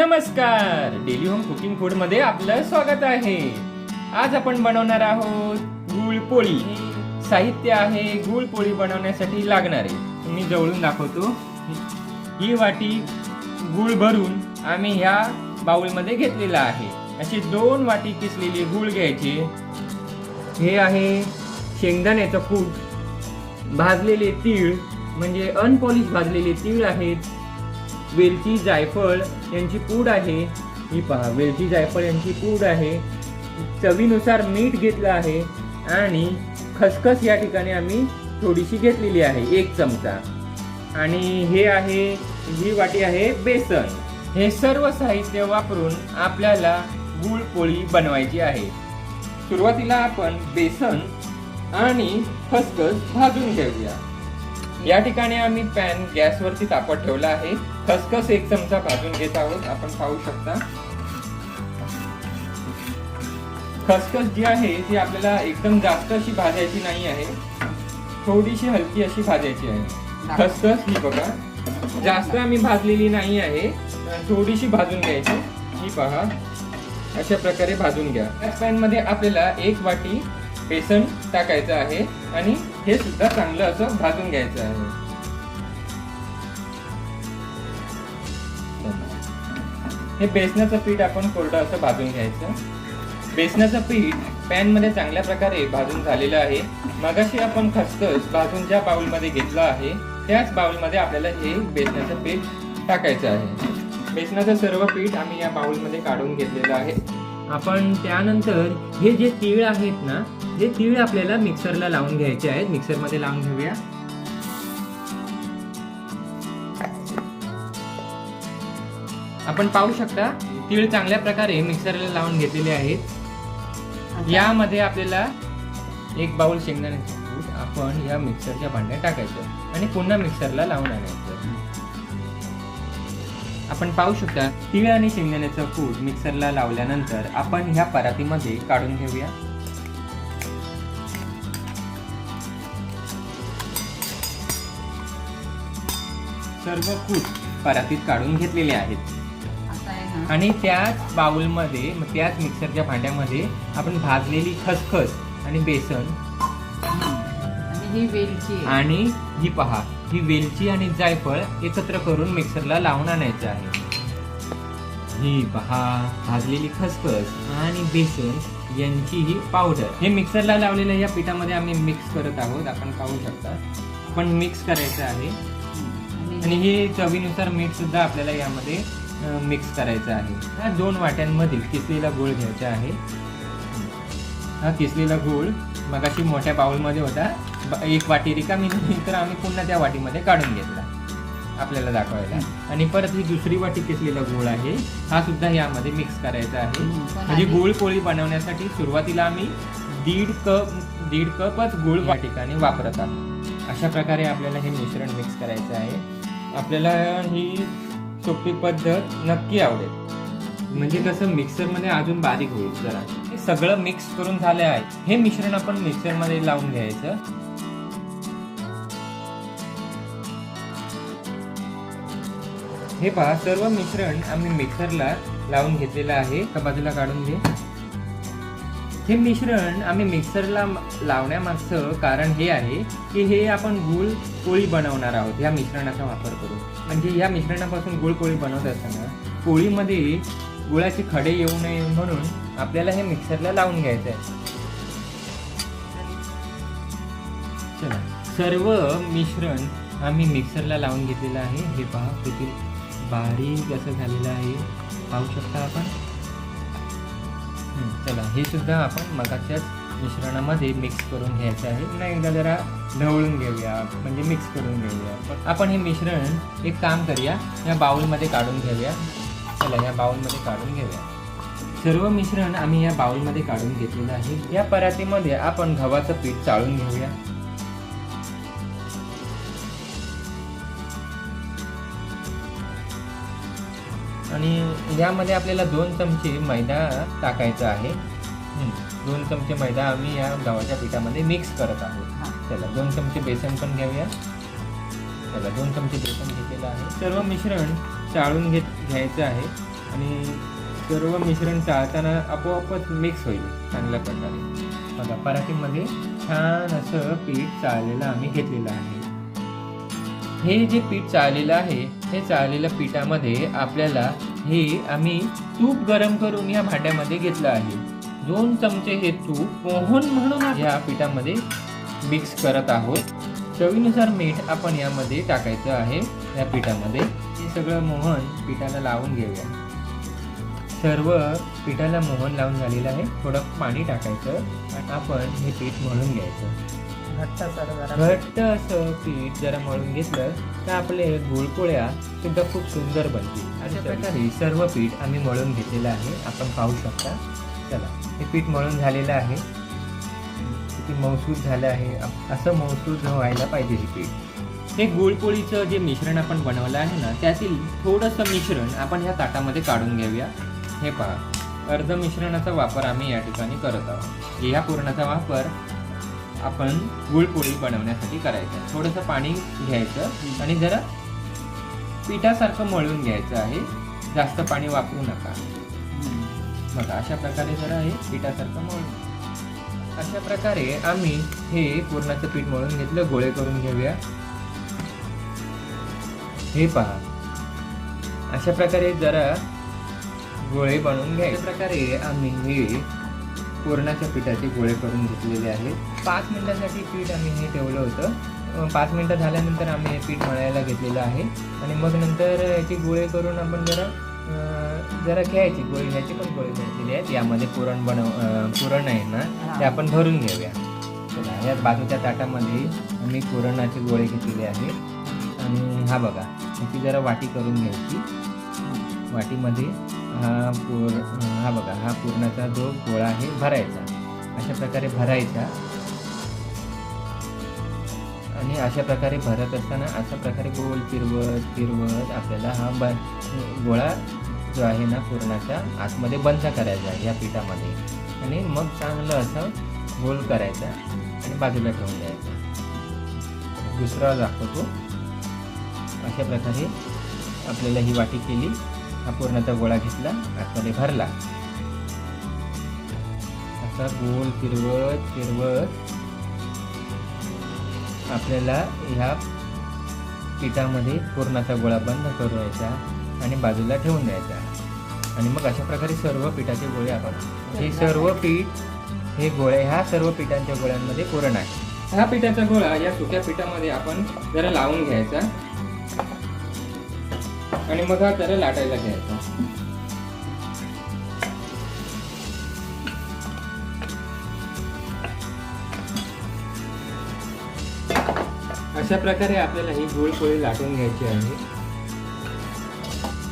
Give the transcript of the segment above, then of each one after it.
नमस्कार. Daily home cooking फूडमध्ये आपलं स्वागत आहे. आज आपण बनवणार आहोत गुळपोळी साहित्य आहे गुळपोळी बनवण्यासाठी लागणारे. मी जवळून दाखवतो. ही वाटी गुळ भरून आम्ही ह्या बाउलमध्ये घेतलेला आहे. अशी दोन वाटी किसलेली गुळ घ्यायची. हे आहे शेंगदाण्याचं कूट. भाजलेले तीळ म्हणजे अनपॉलिश भाजलेले तीळ आहेत. वेलची जायफळ यांची पूड आहे. ही पहा वेलची जायफळ यांची पूड आहे. चवीनुसार मीठ घेतलं आहे आणि खसखस या ठिकाणी आम्ही थोडीशी घेतलेली आहे एक चमचा. आणि हे आहे ही वाटी आहे बेसन. हे सर्व साहित्य वापरून आपल्याला गुळपोळी बनवायची आहे. सुरुवातीला आपण बेसन आणि खसखस भाजून घेऊया. या ठिकाणी आम्ही पॅन गॅसवरती तापत ठेवला आहे. खसखस एक चमचा भाजून घेत आहोत. आपण पाहू शकता. खसखस जी आहे ती आपल्याला एकदम जास्त अशी भाजायची नाही आहे. थोडीशी हलकी अशी भाजायची आहे. खसखस ही बघा. जास्त आम्ही भाजलेली नाही आहे. थोडीशी भाजून घ्यायची. ही पहा. अशा प्रकारे भाजून घ्या. या पॅनमध्ये आपल्याला एक वाटी बेसन टाकायचं आहे. आणि हे सुद्धा चांगलं असं भाजून घ्यायचं आहे. हे बेसनाचं पीठ आपण कोरडं असं भाजून घ्यायचं. बेसनाचं पीठ पॅनमध्ये चांगल्या प्रकारे भाजून झालेलं आहे. मगाशी आपण खसखस भाजून ज्या बाऊलमध्ये घेतलं आहे त्याच बाऊलमध्ये आपल्याला हे बेसनाचं पीठ टाकायचं आहे. बेसनाचं सर्व पीठ आम्ही या बाऊलमध्ये काढून घेतलेलं आहे. आपण त्यानंतर हे जे तीळ आहेत ना हे तीळ आपल्याला मिक्सरला लावून घ्यायचे आहेत. मिक्सरमध्ये लावून घेऊया. आपण पाहू शकता तीळ चांगल्या प्रकारे मिक्सरला लावून घेतलेले आहेत. यामध्ये आपल्याला एक बाउल शेंगदाण्याचे कूट आपण या मिक्सरच्या भांड्यात टाकायचं आणि पुन्हा मिक्सरला लावून आणायचं. आपण पाहू शकता तीळ आणि शेंगदाण्याचं कूट मिक्सरला लावल्यानंतर आपण ह्या परातीमध्ये काढून घेऊया. सर्व कूट परातीत काढून घेतलेले आहेत. आणि त्याच बाउलमध्ये मग त्याच मिक्सरच्या भांड्यामध्ये आपण भाजलेली खसखस आणि बेसन. आणि ही वेलची. आणि ही पहा ही वेलची आणि जायफळ एकत्र करून मिक्सरला लावून आणायचं आहे. ही पहा भाजलेली खसखस आणि बेसन यांची ही पावडर हे मिक्सरला लावलेल्या या पिठामध्ये आम्ही मिक्स करत आहोत आपण पाहू शकता. आपण मिक्स करायचं आहे. आणि हे चवीनुसार मीठ सुद्धा आपल्याला यामध्ये मिक्स करायचं आहे. ह्या दोन वाट्यांमधील किसलेला गूळ घ्यायचा आहे. हा किसलेला गूळ मगाशी मोठ्या बाउलमध्ये होता. एक वाटी रिकामी तर आम्ही पुन्हा त्या वाटीमध्ये काढून घेतला. आपल्याला दाखवायला. आणि परत ही दुसरी वाटी किसलेला गूळ आहे. हा सुद्धा यामध्ये मिक्स करायचा आहे. म्हणजे गुळ पोळी बनवण्यासाठी सुरुवातीला आम्ही दीड कप दीड कपच गुळ या ठिकाणी वापरत आहोत. अशा प्रकारे आपल्याला हे मिश्रण मिक्स करायचं आहे. आपल्याला ही सोपी पद्धत नक्की आवडेल. म्हणजे कसं मिक्सरमध्ये अजून बारीक होईल जरा. हे सगळं मिक्स करून झालं आहे. हे मिश्रण आपण मिक्सरमध्ये लावून घ्यायचं. हे पहा सर्व मिश्रण आम्ही मिक्सरला लावून घेतलेलं आहे. का बाजूला काढून घे. हे मिश्रण आम्ही मिक्सरला लावण्यामागचं कारण हे आहे की हे आपण गुळ पोळी बनवणार आहोत. या मिश्रणाचा वापर करून. म्हणजे या मिश्रणापासून गुळ पोळी बनवत असताना पोळीमध्ये गुळाचे खडे येऊ नये म्हणून आपल्याला हे मिक्सरला लावून घ्यायचं आहे चला सर्व मिश्रण आम्ही मिक्सरला लावून घेतलेलं आहे. हे पहा किती बारीक असं झालेलं आहे. पाहू शकता आपण? चला हे सुद्धा आपण मगाच्याच मिश्रणामध्ये मिक्स करून घ्यायचं आहे. पुन्हा एकदा जरा ढवळून घेऊया म्हणजे मिक्स करून घेऊया. आपण हे मिश्रण एक काम करूया या बाउलमध्ये काढून घेऊया. चला या बाउलमध्ये काढून घेऊया. सर्व मिश्रण आम्ही या बाउलमध्ये काढून घेतलेलं आहे. या परातीमध्ये आपण गव्हाचं पीठ चाळून घेऊया. आणि यामध्ये आपल्याला दोन चमचे मैदा टाकायचा आहे. दोन चमचे मैदा आम्ही या गव्हाच्या पिठामध्ये मिक्स करत आहोत. चला दोन चमचे बेसन पण घेऊया. चला दोन चमचे बेसन घेतलेलं आहे. सर्व मिश्रण चाळून घेत घ्यायचं आहे आणि सर्व मिश्रण चाळताना आपोआपच मिक्स होईल चांगल्या प्रकारे. बघा पराठीमध्ये छान असं पीठ चाळलेलं आम्ही घेतलेलं आहे. हे जे पीठ चाळलेलं आहे हे चाळलेल्या पिठामध्ये आपल्याला हे आम्ही तूप गरम करून या भांड्यामध्ये घेतलं आहे. दोन चमचे हे तूप मोहन म्हणून या पिठामध्ये मिक्स करत आहोत. चवीनुसार मीठ आपण यामध्ये टाकायचं आहे. या पिठामध्ये हे सगळं मोहन पिठाला लावून घेऊया. सर्व पिठाला मोहन लावून झालेलं आहे. थोडं पाणी टाकायचं. आणि आपण हे पीठ मळून घ्यायचं. घट्ट सर जरा. घट्ट असं पीठ जरा मळून घेतलं तर आपले गुळपोळ्या सुद्धा खूप सुंदर बनतील. अशा प्रकारे सर्व पीठ आम्ही मळून घेतलेलं आहे. आपण पाहू शकता. चला हे पीठ मळून झालेलं आहे. किती मौसूद झालं आहे. असं मौसूद व्हायला पाहिजे हे पीठ. हे गुळपोळीचं जे मिश्रण आपण बनवलं आहे ना त्यातील थोडंसं मिश्रण आपण ह्या ताटामध्ये काढून घेऊया. हे पहा अर्ध मिश्रणाचा वापर आम्ही या ठिकाणी करत आहोत. या पूर्णाचा वापर आपण गुळपोळी बनवण्यासाठी करायचं थोडंसं पाणी घ्यायचं आणि जरा पिठासारखं मळून घ्यायचं आहे. जास्त पाणी वापरू नका. बघा अशा प्रकारे जरा हे पिठासारखं मळून. अशा प्रकारे आम्ही हे पूर्णाचं पीठ मळून घेतलं. गोळे करून घेऊया. हे पहा. अशा प्रकारे जरा गोळे बनवून घ्या प्रकारे आम्ही हे पुरणाच्या पिठाचे गोळे करून घेतलेले आहेत. पाच मिनिटासाठी पीठ आम्ही हे ठेवलं होतं. पाच मिनिटं झाल्यानंतर आम्ही हे पीठ मळायला घेतलेलं आहे. आणि मग नंतर याचे गोळे करून आपण जरा जरा घ्यायची. गोळी ह्याची पण गोळी घेतलेली आहेत. यामध्ये पुरण बनव पुरण आहे ना ते आपण भरून घेऊया. चला या बाजूच्या ताटामध्ये आम्ही पुरणाचे गोळे घेतलेले आहेत. आणि हा बघा याची जरा वाटी करून घ्यायची. वाटीमध्ये हा पूर हा बघा हा पूर्णाचा जो गोळा आहे भरायचा. अशा प्रकारे भरायचा. आणि अशा प्रकारे भरत असताना अशा प्रकारे गोल फिरवत फिरवत आपल्याला हा ब गोळा जो आहे ना पूर्णाचा आतमध्ये बंद करायचा या पिठामध्ये. आणि मग चांगलं असं गोल करायचा आणि बाजूला ठेवून द्यायचा. दुसरा दाखवतो. अशा प्रकारे आपल्याला ही वाटी केली. हा पूर्णाचा गोळा घेतला आतमध्ये भरला. असा गोल फिरवत फिरवत आपल्याला ह्या पिठामध्ये पूर्णाचा गोळा बंद करायचा आणि बाजूला ठेवून द्यायचा. आणि मग अशा प्रकारे सर्व पिठाचे गोळे आपण हे सर्व पीठ हे गोळे ह्या सर्व पिठांच्या गोळ्यांमध्ये पुरण आहे. हा पिठाचा गोळा या सुक्या पिठामध्ये आपण जरा लावून घ्यायचा. आणि मग हा त्याला लाटायला घ्यायचा. अशा प्रकारे आपल्याला ही गुळपोळी लाटून घ्यायची आहे.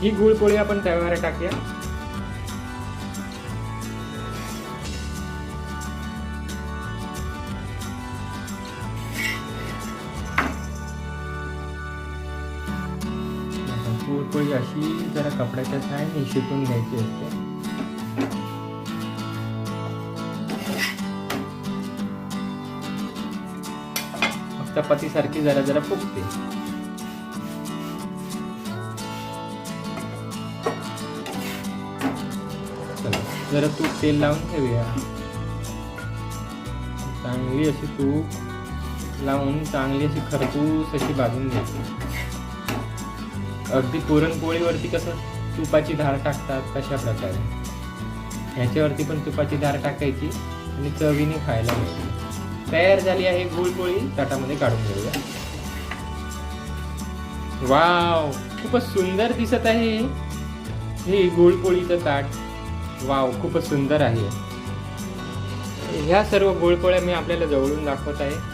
ही गुळपोळी आपण तव्यावर टाकूया. गुळपोळी अशी जरा कपड्याच्या साह्याने शिकून घ्यायची असते. चपातीसारखी जरा जरा फुगते. जरा तूप तेल लावून ठेवूया. चांगली अशी तूप लावून चांगली अशी खरपूस अशी भाजून घ्यायची. अगदी पुरणपोळीवरती कसं तुपाची धार टाकतात कशा प्रकारे. ह्याच्यावरती पण तुपाची धार टाकायची आणि चवीने खायला मिळते. तयार झाली आहे गुळपोळी. ताटामध्ये काढून घेऊया. वाव! खूपच सुंदर दिसत आहे हे गुळपोळीचं ताट. वाव! खूपच सुंदर आहे. ह्या सर्व गुळपोळ्या मी आपल्याला जवळून दाखवत आहे.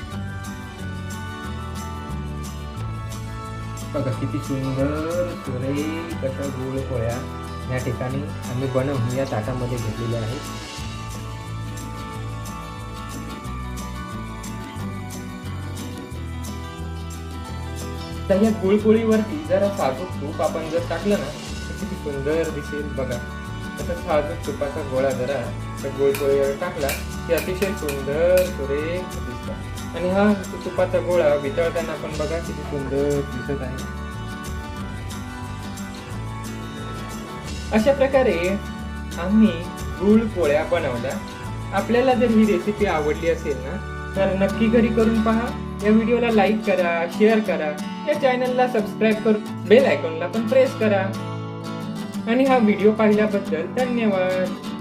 बघा किती सुंदर पुरे कशा गोळ पोळ्या या ठिकाणी आम्ही बनवून या ताटामध्ये घेतलेल्या आहेत. तर या गुळपोळीवरती जरा साजूक तूप आपण जर टाकलं ना तर किती सुंदर दिसेल बघा. तसं साजूक तुपाचा गोळा जरा त्या गुळपोळीवर टाकला की अतिशय सुंदर सुरेख आणि हा तुपाचा गोळा वितळताना आपण बघा किती सुंदर दिसत आहे. अशा प्रकारे आम्ही गुळ पोळ्या बनवल्या. आपल्याला जर ही रेसिपी आवडली असेल ना तर नक्की घरी करून पहा. या व्हिडिओला लाईक करा शेअर करा. या चॅनलला सबस्क्राईब करून बेल आयकॉनला पण प्रेस करा. आणि हा व्हिडिओ पाहिल्याबद्दल धन्यवाद.